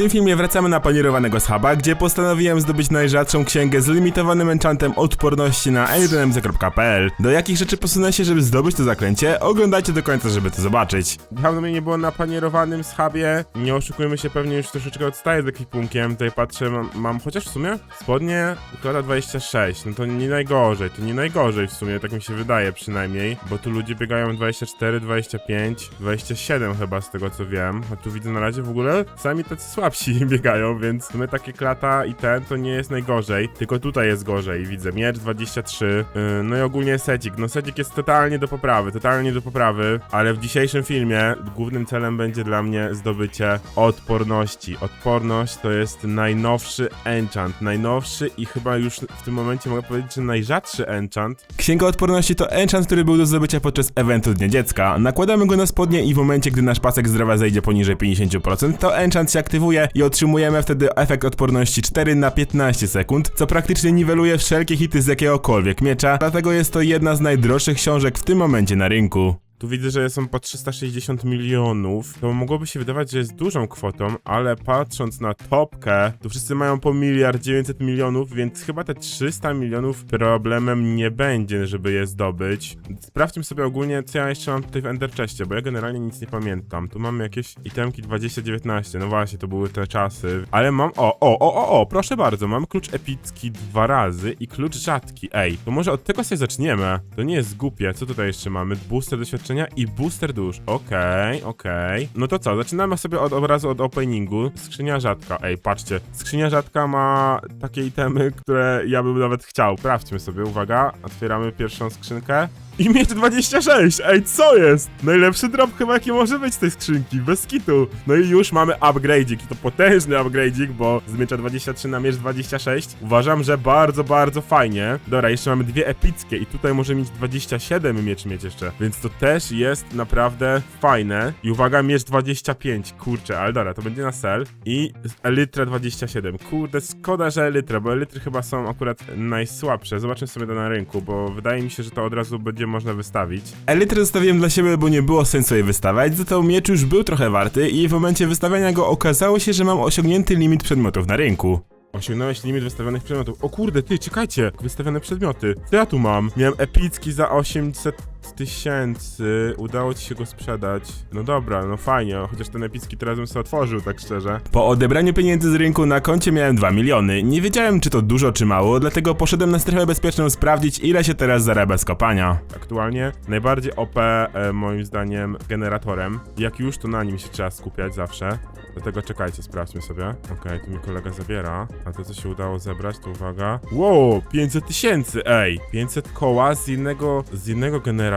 tym filmie wracamy na panierowanego schaba, gdzie postanowiłem zdobyć najrzadszą księgę z limitowanym enchantem odporności na n1mz.pl. Do jakich rzeczy posunę się, żeby zdobyć to zaklęcie? Oglądajcie do końca, żeby to zobaczyć. Dawno mnie nie było na panierowanym schabie. Nie oszukujmy się, pewnie już troszeczkę odstaję z ekwipunkiem. Tutaj patrzę, mam, mam chociaż w sumie spodnie kota 26. No to nie najgorzej, to nie najgorzej w sumie, tak mi się wydaje przynajmniej. Bo tu ludzie biegają 24, 25, 27 chyba z tego co wiem. A tu widzę na razie w ogóle sami tacy słabsi biegają, więc sumie takie klata i ten to nie jest najgorzej. Tylko tutaj jest gorzej, widzę. Miecz 23. Yy, no i ogólnie secik. No secik jest totalnie do poprawy, totalnie do poprawy, ale w dzisiejszym filmie głównym celem będzie dla mnie zdobycie odporności. Odporność to jest najnowszy enchant. Najnowszy i chyba już w tym momencie mogę powiedzieć, że najrzadszy enchant. Księga odporności to enchant, który był do zdobycia podczas eventu Dnia Dziecka. Nakładamy go na spodnie i w momencie, gdy nasz pasek zdrowia zejdzie poniżej 50%, to enchant się aktywuje i otrzymujemy wtedy efekt odporności 4 na 15 sekund, co praktycznie niweluje wszelkie hity z jakiegokolwiek miecza, dlatego jest to jedna z najdroższych książek w tym momencie na rynku. Tu widzę, że są po 360 milionów. To mogłoby się wydawać, że jest dużą kwotą, ale patrząc na topkę, to wszyscy mają po miliard 900 milionów, więc chyba te 300 milionów problemem nie będzie, żeby je zdobyć. Sprawdźmy sobie ogólnie, co ja jeszcze mam tutaj w Ender Chestie, bo ja generalnie nic nie pamiętam. Tu mamy jakieś itemki 2019, no właśnie, to były te czasy. Ale mam, o, o, o, o, o, proszę bardzo, mam klucz epicki dwa razy i klucz rzadki. Ej, to może od tego sobie zaczniemy. To nie jest głupie. Co tutaj jeszcze mamy? Booster doświadczenia i booster dusz. Okej, okej. No to co, zaczynamy sobie od obrazu od openingu. Skrzynia rzadka. Ej, patrzcie. Skrzynia rzadka ma takie itemy, które ja bym nawet chciał. Sprawdźmy sobie, uwaga. Otwieramy pierwszą skrzynkę. I miecz 26! Ej, co jest? Najlepszy drop chyba jaki może być z tej skrzynki, bez kitu. No i już mamy upgrade'ik i to potężny upgrade'ik, bo z miecza 23 na miecz 26. Uważam, że bardzo, bardzo fajnie. Dobra, jeszcze mamy dwie epickie i tutaj może mieć 27 miecz mieć jeszcze, więc to też jest naprawdę fajne. I uwaga, miecz 25, kurczę, ale dobra, to będzie na sel. I Elytra 27, kurde, szkoda, że Elytra, bo Elytry chyba są akurat najsłabsze. Zobaczmy sobie to na rynku, bo wydaje mi się, że to od razu będzie można wystawić. Elytrę zostawiłem dla siebie, bo nie było sensu jej wystawiać, za to miecz już był trochę warty i w momencie wystawiania go okazało się, że mam osiągnięty limit przedmiotów na rynku. Osiągnąłeś limit wystawionych przedmiotów. O kurde, ty, czekajcie! Wystawione przedmioty. Co ja tu mam? Miałem epicki za 800 tysięcy. Udało ci się go sprzedać. No dobra, no fajnie, chociaż ten epicki teraz bym sobie otworzył, tak szczerze. Po odebraniu pieniędzy z rynku na koncie miałem 2 miliony. Nie wiedziałem, czy to dużo, czy mało, dlatego poszedłem na strefę bezpieczną sprawdzić, ile się teraz zarabia z kopania. Aktualnie najbardziej OP, e, moim zdaniem, generatorem. Jak już, to na nim się trzeba skupiać zawsze. Dlatego czekajcie, sprawdźmy sobie. Okej, tu mi kolega zabiera. A to, co się udało zebrać, to uwaga. Wow, 500 tysięcy, ej! 500 koła z innego, z innego generatora?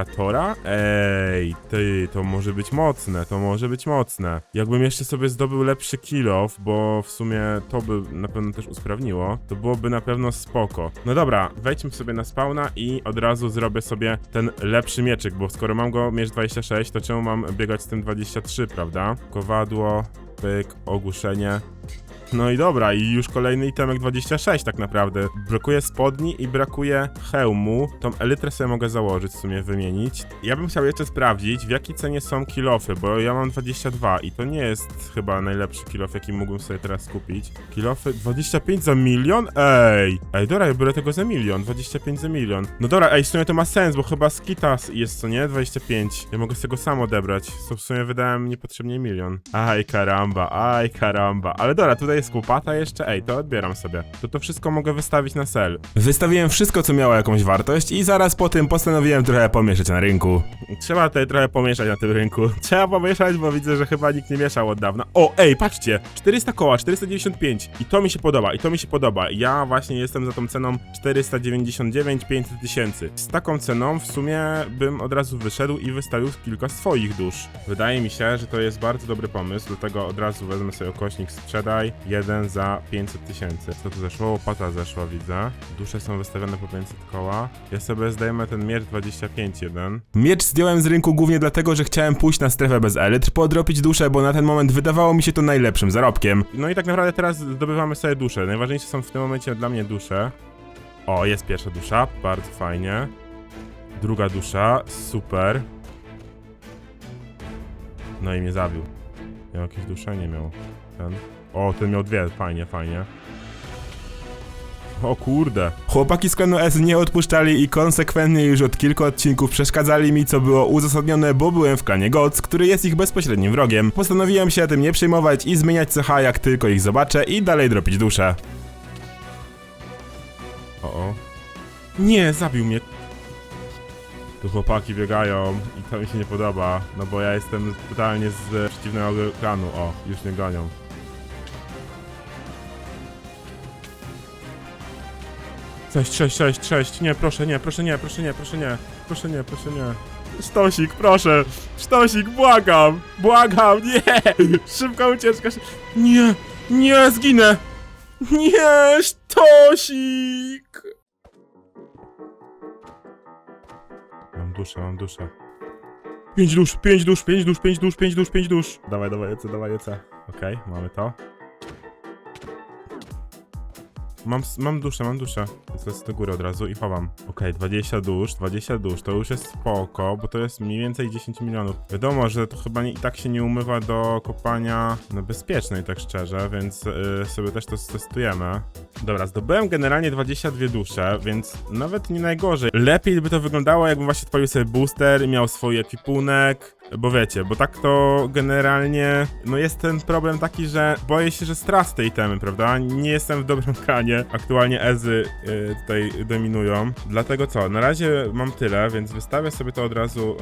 Ej, ty, to może być mocne, to może być mocne. Jakbym jeszcze sobie zdobył lepszy kill off, bo w sumie to by na pewno też usprawniło, to byłoby na pewno spoko. No dobra, wejdźmy sobie na spawna i od razu zrobię sobie ten lepszy mieczyk, bo skoro mam go miecz 26, to czemu mam biegać z tym 23, prawda? Kowadło, pyk, ogłuszenie. No i dobra, i już kolejny itemek 26 tak naprawdę. Brakuje spodni i brakuje hełmu. Tą elytrę sobie mogę założyć, w sumie wymienić. Ja bym chciał jeszcze sprawdzić, w jakiej cenie są kilofy, bo ja mam 22 i to nie jest chyba najlepszy kilof, jaki mógłbym sobie teraz kupić. Kilofy 25 za milion? Ej! Ej, dobra, ja biorę tego za milion, 25 za milion. No dobra, ej, w sumie to ma sens, bo chyba skitas jest, co nie? 25. Ja mogę z tego sam odebrać, co w sumie wydałem niepotrzebnie milion. Aj, karamba, aj, karamba. Ale dobra, tutaj jest jeszcze, ej, to odbieram sobie. To to wszystko mogę wystawić na sel. Wystawiłem wszystko, co miało jakąś wartość i zaraz po tym postanowiłem trochę pomieszać na rynku. Trzeba tutaj trochę pomieszać na tym rynku. Trzeba pomieszać, bo widzę, że chyba nikt nie mieszał od dawna. O, ej, patrzcie! 400 koła, 495. I to mi się podoba, i to mi się podoba. Ja właśnie jestem za tą ceną 499, 500 tysięcy. Z taką ceną w sumie bym od razu wyszedł i wystawił kilka swoich dusz. Wydaje mi się, że to jest bardzo dobry pomysł, dlatego od razu wezmę sobie kośnik sprzedaj, jeden za 500 tysięcy. Co tu zeszło? Łopata zeszła, widzę. Dusze są wystawione po 500 koła. Ja sobie zdejmę ten miecz 25 jeden. Miecz zdjąłem z rynku głównie dlatego, że chciałem pójść na strefę bez elytr, podrobić duszę, bo na ten moment wydawało mi się to najlepszym zarobkiem. No i tak naprawdę teraz zdobywamy sobie dusze. Najważniejsze są w tym momencie dla mnie dusze. O, jest pierwsza dusza, bardzo fajnie. Druga dusza, super. No i mnie zabił. Miał jakieś dusze? Nie miał. Ten. O, ten miał dwie, fajnie, fajnie. O kurde. Chłopaki z klanu S nie odpuszczali i konsekwentnie już od kilku odcinków przeszkadzali mi, co było uzasadnione, bo byłem w klanie GOTS, który jest ich bezpośrednim wrogiem. Postanowiłem się tym nie przejmować i zmieniać CH jak tylko ich zobaczę i dalej dropić duszę. O, o. Nie, zabił mnie. Tu chłopaki biegają i to mi się nie podoba, no bo ja jestem totalnie z przeciwnego klanu. O, już nie gonią. Cześć, cześć, cześć, cześć. Nie, proszę, nie, proszę, nie, proszę, nie, proszę, nie. Proszę, nie, proszę, nie. Sztosik, proszę. Sztosik, błagam. Błagam, nie. Szybka ucieczka. Nie, nie, zginę. Nie, Sztosik. Mam duszę, mam duszę. Pięć dusz, pięć dusz, pięć dusz, pięć dusz, pięć dusz, pięć dusz. Dawaj, dawaj, ece, dawaj, ece. Okej, mamy to. Mam, mam duszę, mam duszę. Lecę do góry od razu i chowam. Okej, 20 dusz, 20 dusz, to już jest spoko, bo to jest mniej więcej 10 milionów. Wiadomo, że to chyba nie, i tak się nie umywa do kopania no, bezpiecznej, tak szczerze, więc y, sobie też to testujemy. Dobra, zdobyłem generalnie 22 dusze, więc nawet nie najgorzej. Lepiej by to wyglądało, jakbym właśnie odpalił sobie booster miał swój ekwipunek, bo wiecie, bo tak to generalnie, no jest ten problem taki, że boję się, że stracę te itemy, prawda? Nie jestem w dobrym kranie. Aktualnie Ezy y, tutaj dominują. Dlatego co, na razie mam tyle, więc wystawię sobie to od razu y,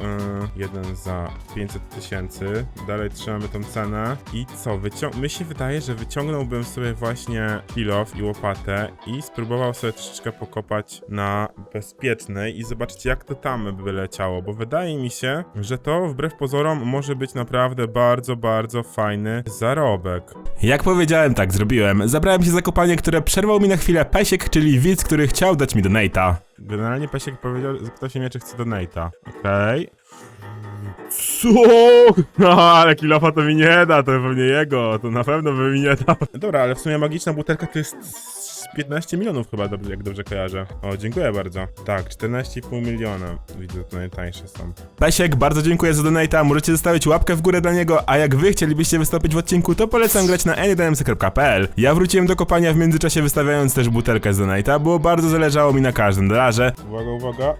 jeden za 500 tysięcy. Dalej trzymamy tą cenę. I co, wycią- mi się wydaje, że wyciągnąłbym sobie właśnie kilof i łopatę i spróbował sobie troszeczkę pokopać na bezpiecznej i zobaczyć jak to tam by leciało, bo wydaje mi się, że to wbrew pozorom może być naprawdę bardzo, bardzo fajny zarobek. Jak powiedziałem, tak zrobiłem. Zabrałem się za kopanie, które przerwał mi na chwilę Pesiek, czyli widz, który chciał dać mi donate'a. Generalnie Pesiek powiedział, że ktoś mnie czy chce donate'a. Okej. Co? No, ale kilofa to mi nie da, to pewnie jego, to na pewno by mi nie dał. Dobra, ale w sumie magiczna butelka to jest 15 milionów chyba, dobrze, jak dobrze kojarzę. O, dziękuję bardzo. Tak, 14,5 miliona. Widzę, to najtańsze są. Pesiek, bardzo dziękuję za donate'a, możecie zostawić łapkę w górę dla niego, a jak wy chcielibyście wystąpić w odcinku, to polecam grać na n1mc.pl. Ja wróciłem do kopania w międzyczasie wystawiając też butelkę z donate'a, bo bardzo zależało mi na każdym dolarze. Uwaga, uwaga.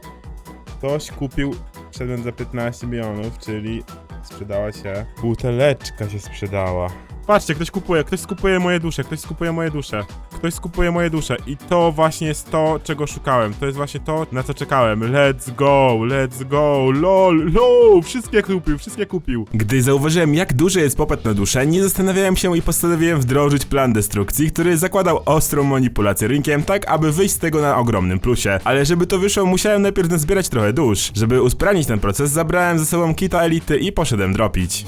Ktoś kupił przedmiot za 15 milionów, czyli sprzedała się. Buteleczka się sprzedała. Patrzcie, ktoś kupuje, ktoś skupuje moje dusze, ktoś skupuje moje dusze. Ktoś skupuje moje dusze i to właśnie jest to, czego szukałem. To jest właśnie to, na co czekałem. Let's go, let's go, lol, lol, wszystkie kupił, wszystkie kupił. Gdy zauważyłem, jak duży jest popyt na duszę, nie zastanawiałem się i postanowiłem wdrożyć plan destrukcji, który zakładał ostrą manipulację rynkiem, tak aby wyjść z tego na ogromnym plusie. Ale żeby to wyszło, musiałem najpierw nazbierać trochę dusz. Żeby usprawnić ten proces, zabrałem ze sobą kita elity i poszedłem dropić.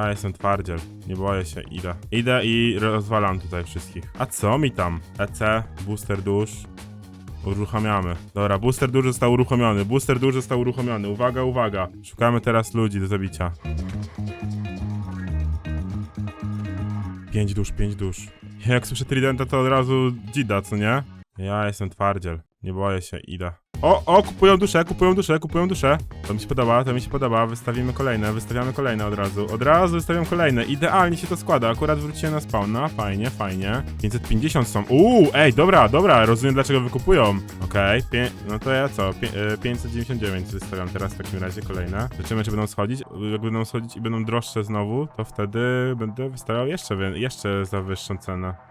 Ja jestem twardziel, nie boję się, idę. Idę i rozwalam tutaj wszystkich. A co mi tam? EC, booster dusz. Uruchamiamy. Dobra, booster dusz został uruchomiony. Booster dusz został uruchomiony. Uwaga, uwaga. Szukamy teraz ludzi do zabicia. Pięć dusz, pięć dusz. Jak słyszę Tridenta, to od razu dzida, co nie? Ja jestem twardziel. Nie boję się, idę. O, o, kupują duszę, kupują duszę, kupują duszę. To mi się podoba, to mi się podoba. Wystawimy kolejne, wystawiamy kolejne od razu. Od razu wystawiam kolejne. Idealnie się to składa. Akurat wróciłem na spawna. Fajnie, fajnie. 550 są. Uuu, ej, dobra, dobra, rozumiem dlaczego wykupują. Okej, pie- no to ja co? E, 599 wystawiam teraz w takim razie kolejne. Zobaczymy, czy będą schodzić. Jak będą schodzić i będą droższe znowu, to wtedy będę wystawiał jeszcze, jeszcze za wyższą cenę.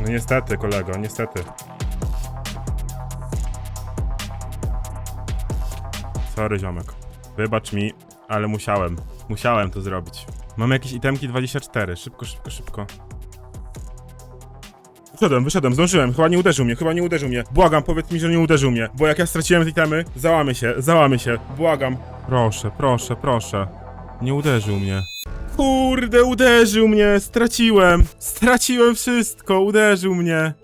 No niestety, kolego, niestety. Sorry, ziomek. Wybacz mi, ale musiałem. Musiałem to zrobić. Mam jakieś itemki 24. Szybko, szybko, szybko. Wyszedłem, wyszedłem, zdążyłem. Chyba nie uderzył mnie, chyba nie uderzył mnie. Błagam, powiedz mi, że nie uderzył mnie. Bo jak ja straciłem te itemy, załamy się, załamy się. Błagam. Proszę, proszę, proszę. Nie uderzył mnie. Kurde, uderzył mnie, straciłem. Straciłem wszystko, uderzył mnie.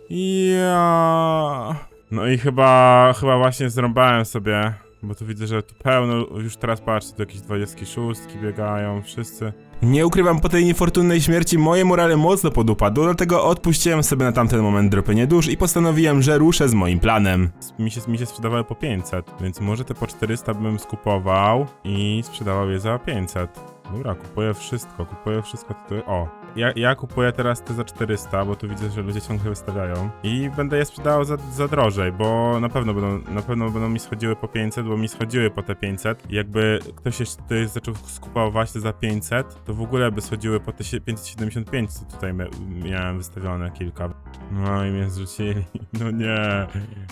Ja. No i chyba, chyba właśnie zrąbałem sobie, bo tu widzę, że tu pełno, już teraz patrzcie, tu jakieś 26 biegają, wszyscy. Nie ukrywam, po tej niefortunnej śmierci moje morale mocno podupadło, dlatego odpuściłem sobie na tamten moment dropienie dusz i postanowiłem, że ruszę z moim planem. Mi się, mi się sprzedawały po 500, więc może te po 400 bym skupował i sprzedawał je za 500. Dobra, kupuję wszystko, kupuję wszystko tutaj. O, ja, ja kupuję teraz te za 400, bo tu widzę, że ludzie ciągle wystawiają. I będę je sprzedawał za, za drożej, bo na pewno będą, na pewno będą mi schodziły po 500, bo mi schodziły po te 500. I jakby ktoś jeszcze tutaj zaczął skupować te za 500, to w ogóle by schodziły po te sie- 575, co tutaj mia- miałem wystawione kilka. No i mnie zrzucili. No nie,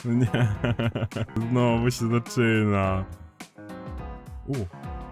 no nie. Znowu się zaczyna. U.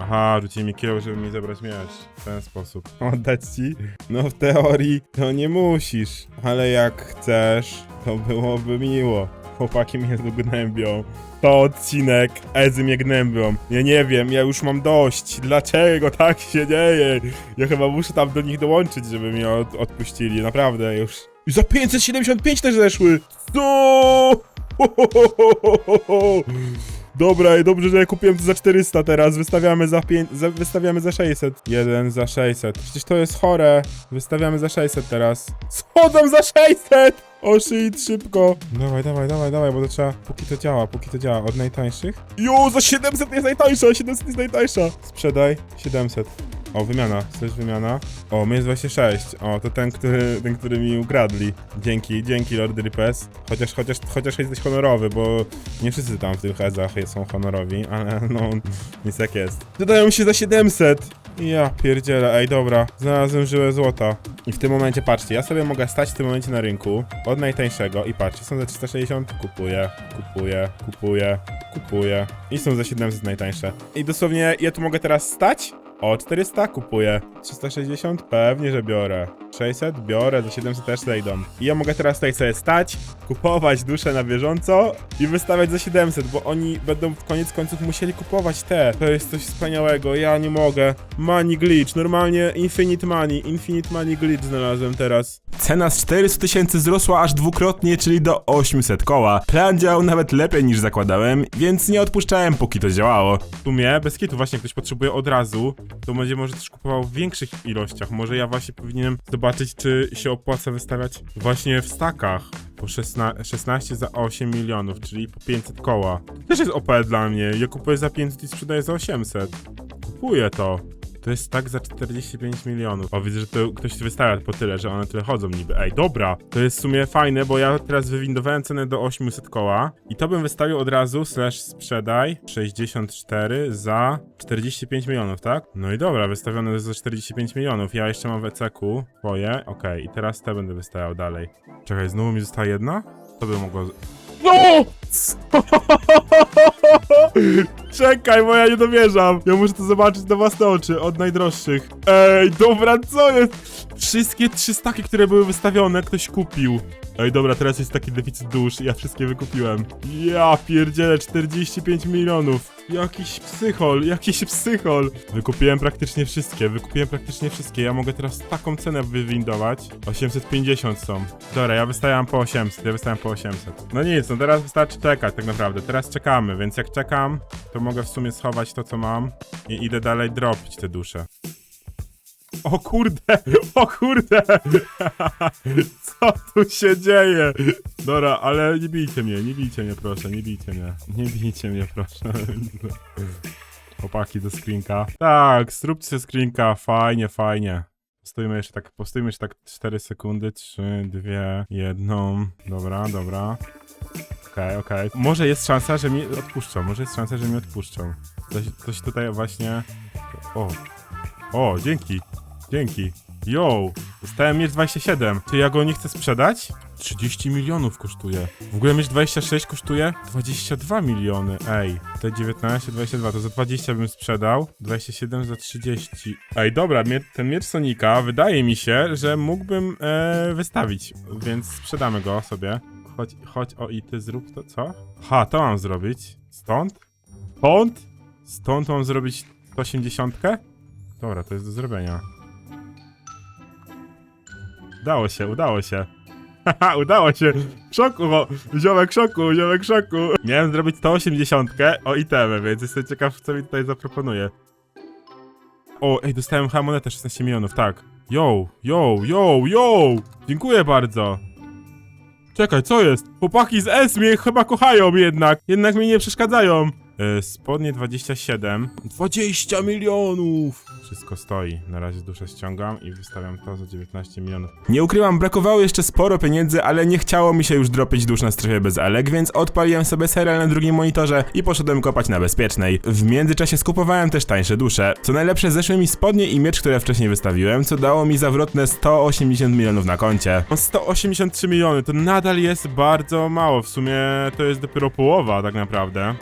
Aha, rzucili mi kieł, żeby mi zabrać miecz. W ten sposób. Oddać ci? No w teorii to nie musisz, ale jak chcesz, to byłoby miło. Chłopaki mnie tu gnębią. To odcinek, Ezy mnie gnębią. Ja nie wiem, ja już mam dość. Dlaczego tak się dzieje? Ja chyba muszę tam do nich dołączyć, żeby mnie od, odpuścili. Naprawdę już. I za 575 też zeszły. Co? Dobra, i dobrze, że ja kupiłem to za 400 teraz. Wystawiamy za 5, za, wystawiamy za 600. Jeden za 600. Przecież to jest chore. Wystawiamy za 600 teraz. Schodzą za 600! O shit, szybko. Dawaj, dawaj, dawaj, dawaj, bo to trzeba, póki to działa, póki to działa. Od najtańszych? Jo, za 700 jest najtańsza, 700 jest najtańsza. Sprzedaj, 700. O, wymiana, chcesz wymiana? O, my jest 26. O, to ten, który, ten, który mi ukradli. Dzięki, dzięki Lord Ripes. Chociaż, chociaż, chociaż jesteś honorowy, bo nie wszyscy tam w tych hezach są honorowi, ale no, nic jak jest. Dodają się za 700. Ja pierdzielę, ej dobra, znalazłem żyłę złota. I w tym momencie, patrzcie, ja sobie mogę stać w tym momencie na rynku od najtańszego i patrzcie, są za 360, kupuję, kupuję, kupuję, kupuję i są za 700 najtańsze. I dosłownie ja tu mogę teraz stać o 400 kupuję. 360? Pewnie, że biorę. 600? Biorę, za 700 też zejdą. I ja mogę teraz tutaj sobie stać, kupować dusze na bieżąco i wystawiać za 700, bo oni będą w koniec końców musieli kupować te. To jest coś wspaniałego, ja nie mogę. Money glitch, normalnie infinite money, infinite money glitch znalazłem teraz. Cena z 400 tysięcy wzrosła aż dwukrotnie, czyli do 800 koła. Plan działał nawet lepiej niż zakładałem, więc nie odpuszczałem póki to działało. W sumie, bez kitu właśnie ktoś potrzebuje od razu, to będzie może też kupował w większych ilościach. Może ja właśnie powinienem zobaczyć, czy się opłaca wystawiać właśnie w stakach. Po 16, 16 za 8 milionów, czyli po 500 koła. Też jest OP dla mnie. Ja kupuję za 500 i sprzedaję za 800. Kupuję to. To jest tak za 45 milionów. O, widzę, że to ktoś wystawia po tyle, że one tyle chodzą niby. Ej, dobra. To jest w sumie fajne, bo ja teraz wywindowałem cenę do 800 koła i to bym wystawił od razu, slash sprzedaj 64 za 45 milionów, tak? No i dobra, wystawione za 45 milionów. Ja jeszcze mam w ECQ swoje. Okej, i teraz te będę wystawiał dalej. Czekaj, znowu mi została jedna? To by mogło... No! Czekaj, bo ja nie dowierzam. Ja muszę to zobaczyć na własne oczy, od najdroższych. Ej, dobra, co jest? Wszystkie trzy staki, które były wystawione, ktoś kupił. Ej, dobra, teraz jest taki deficyt dusz i ja wszystkie wykupiłem. Ja pierdzielę, 45 milionów. Jakiś psychol, jakiś psychol. Wykupiłem praktycznie wszystkie, wykupiłem praktycznie wszystkie. Ja mogę teraz taką cenę wywindować. 850 są. Dobra, ja wystawiam po 800, ja wystawiam po 800. No nic, no teraz wystarczy czekać tak naprawdę. Teraz czekamy, więc jak czekam, to mogę w sumie schować to, co mam i idę dalej dropić te dusze. O kurde, o kurde! Co tu się dzieje? Dobra, ale nie bijcie mnie, nie bijcie mnie proszę, nie bijcie mnie. Nie bijcie mnie proszę. Chłopaki do screenka. Tak, zróbcie screenka, fajnie, fajnie. Postójmy jeszcze tak, postójmy jeszcze tak 4 sekundy, 3, 2, 1. Dobra, dobra. Okej, okej. Może jest szansa, że mi odpuszczą, może jest szansa, że mi odpuszczą. Coś, coś tutaj właśnie... O, o, dzięki. Dzięki. Yo, dostałem miecz 27. Czy ja go nie chcę sprzedać? 30 milionów kosztuje. W ogóle miecz 26 kosztuje 22 miliony. Ej, te 19, 22, to za 20 bym sprzedał. 27 za 30. Ej, dobra, mie- ten miecz Sonika wydaje mi się, że mógłbym e, wystawić, więc sprzedamy go sobie. Chodź, chodź, o i ty zrób to, co? Ha, to mam zrobić. Stąd? Stąd? Stąd mam zrobić 180? Dobra, to jest do zrobienia. Udało się, udało się. Haha, udało się. Szoku, bo ziomek szoku, ziomek szoku. Miałem zrobić 180 o itemy, więc jestem ciekaw, co mi tutaj zaproponuje. O, ej, dostałem chyba monetę 16 milionów, tak. Yo, yo, yo, yo! Dziękuję bardzo. Czekaj, co jest? Chłopaki z S mnie chyba kochają jednak. Jednak mi nie przeszkadzają. E, spodnie 27. 20 milionów! Wszystko stoi. Na razie duszę ściągam i wystawiam to za 19 milionów. Nie ukrywam, brakowało jeszcze sporo pieniędzy, ale nie chciało mi się już dropić dusz na strefie bez Alek, więc odpaliłem sobie serial na drugim monitorze i poszedłem kopać na bezpiecznej. W międzyczasie skupowałem też tańsze dusze. Co najlepsze, zeszły mi spodnie i miecz, które wcześniej wystawiłem, co dało mi zawrotne 180 milionów na koncie. 183 miliony, to nadal jest bardzo mało. W sumie to jest dopiero połowa tak naprawdę.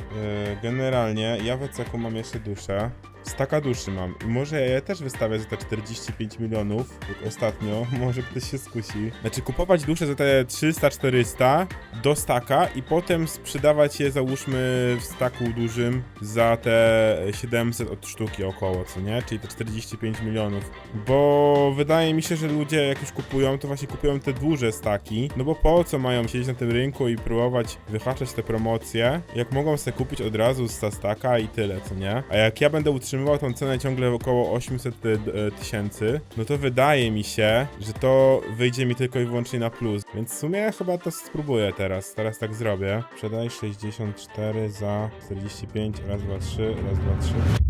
Generalnie, ja w ECK mam jeszcze duszę. Staka duszy mam. I może ja też wystawię za te 45 milionów, ostatnio. Może ktoś się skusi. Znaczy kupować duszę za te 300-400 do staka i potem sprzedawać je załóżmy w staku dużym za te 700 od sztuki około, co nie? Czyli te 45 milionów. Bo wydaje mi się, że ludzie jak już kupują, to właśnie kupują te duże staki. No bo po co mają siedzieć na tym rynku i próbować wyhaczać te promocje, jak mogą sobie kupić od razu z staka i tyle, co nie? A jak ja będę utrzymywał tą cenę ciągle około 800 e, tysięcy, no to wydaje mi się, że to wyjdzie mi tylko i wyłącznie na plus. Więc w sumie chyba to spróbuję teraz. Teraz tak zrobię. Sprzedaj 64 za 45, raz, dwa, trzy, raz, dwa, trzy.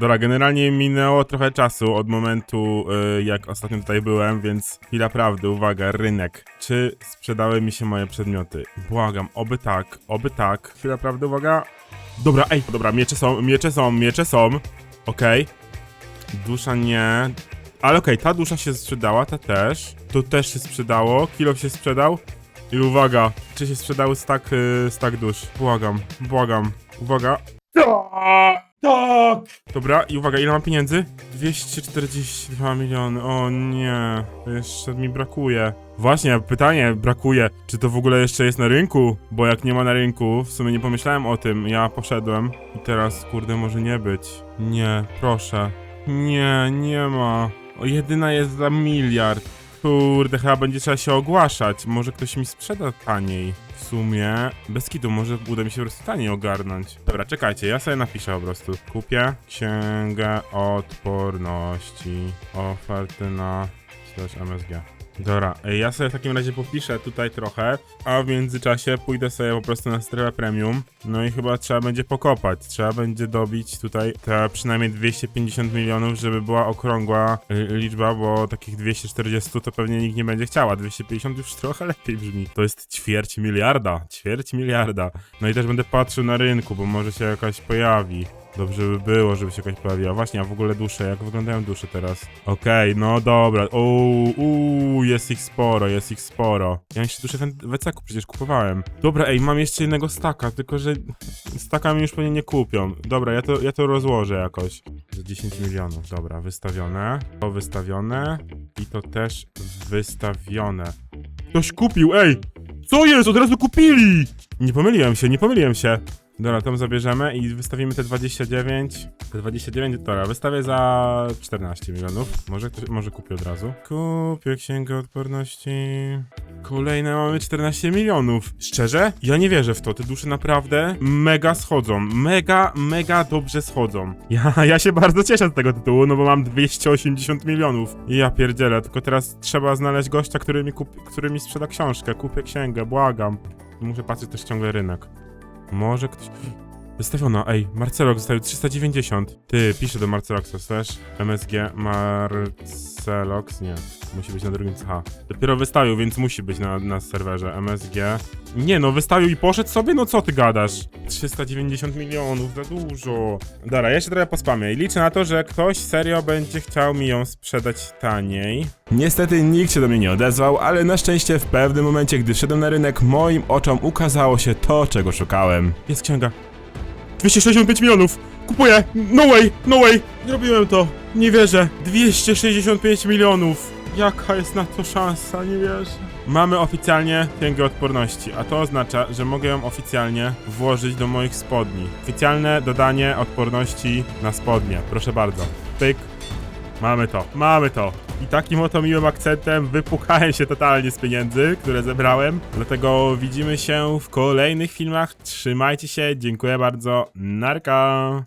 Dobra, generalnie minęło trochę czasu od momentu, y, jak ostatnio tutaj byłem, więc chwila prawdy, uwaga, rynek. Czy sprzedały mi się moje przedmioty? Błagam, oby tak, oby tak. Chwila prawdy, uwaga. Dobra, ej, dobra, miecze są, miecze są, miecze są. Okej. Dusza nie. Ale okej, ta dusza się sprzedała, ta też. To też się sprzedało, kilo się sprzedał. I uwaga, czy się sprzedały stak, y, stak dusz? Błagam, błagam. Uwaga. Tak! Dobra, i uwaga, ile mam pieniędzy? 242 miliony, o nie, jeszcze mi brakuje. Właśnie, pytanie brakuje, czy to w ogóle jeszcze jest na rynku? Bo jak nie ma na rynku, w sumie nie pomyślałem o tym, ja poszedłem i teraz, kurde, może nie być. Nie, proszę. Nie, nie ma. O, jedyna jest za miliard. Kurde, chyba będzie trzeba się ogłaszać. Może ktoś mi sprzeda taniej. W sumie, bez kitu, może uda mi się po prostu taniej ogarnąć. Dobra, czekajcie, ja sobie napiszę po prostu. Kupię księgę odporności. Oferty na slash MSG. Dobra, ej, ja sobie w takim razie popiszę tutaj trochę, a w międzyczasie pójdę sobie po prostu na strefę premium. No i chyba trzeba będzie pokopać. Trzeba będzie dobić tutaj te przynajmniej 250 milionów, żeby była okrągła y, liczba, bo takich 240 to pewnie nikt nie będzie chciała. 250 już trochę lepiej brzmi. To jest ćwierć miliarda. Ćwierć miliarda. No i też będę patrzył na rynku, bo może się jakaś pojawi. Dobrze by było, żeby się jakaś pojawiła. Właśnie, a w ogóle dusze, jak wyglądają dusze teraz? Okej, no dobra. Uuu, uuu, jest ich sporo, jest ich sporo. Ja jeszcze duszę ten w ECK przecież kupowałem. Dobra, ej, mam jeszcze jednego staka, tylko że staka mi już pewnie nie kupią. Dobra, ja to, ja to rozłożę jakoś. Za 10 milionów, dobra, wystawione. To wystawione i to też wystawione. Ktoś kupił, ej! Co jest? Od razu kupili! Nie pomyliłem się, nie pomyliłem się. Dobra, tam zabierzemy i wystawimy te 29. Te 29, dobra, wystawię za 14 milionów. Może ktoś, może kupię od razu. Kupię księgę odporności. Kolejne mamy 14 milionów. Szczerze? Ja nie wierzę w to. Te dusze naprawdę mega schodzą. Mega, mega dobrze schodzą. Ja, ja się bardzo cieszę z tego tytułu, no bo mam 280 milionów. Ja pierdzielę, tylko teraz trzeba znaleźć gościa, który mi, kup, który mi sprzeda książkę. Kupię księgę, błagam. Muszę patrzeć też ciągle rynek. Ktoś... Wystawiono, ej, Marcelok zostawił 390. Ty, piszę do Marceloxa, slash MSG Marcelox, nie, musi być na drugim CH. Dopiero wystawił, więc musi być na, na serwerze MSG. Nie no, wystawił i poszedł sobie, no co ty gadasz? 390 milionów, za dużo. Dobra, ja się trochę pospamię i liczę na to, że ktoś serio będzie chciał mi ją sprzedać taniej. Niestety nikt się do mnie nie odezwał, ale na szczęście w pewnym momencie, gdy szedłem na rynek, moim oczom ukazało się to, czego szukałem. Jest księga. 265 milionów! Kupuję! No way! No way! Zrobiłem to! Nie wierzę! 265 milionów! Jaka jest na to szansa? Nie wierzę. Mamy oficjalnie księgę odporności, a to oznacza, że mogę ją oficjalnie włożyć do moich spodni. Oficjalne dodanie odporności na spodnie. Proszę bardzo. Pyk. Mamy to, mamy to. I takim oto miłym akcentem wypukałem się totalnie z pieniędzy, które zebrałem. Dlatego widzimy się w kolejnych filmach. Trzymajcie się, dziękuję bardzo. Narka!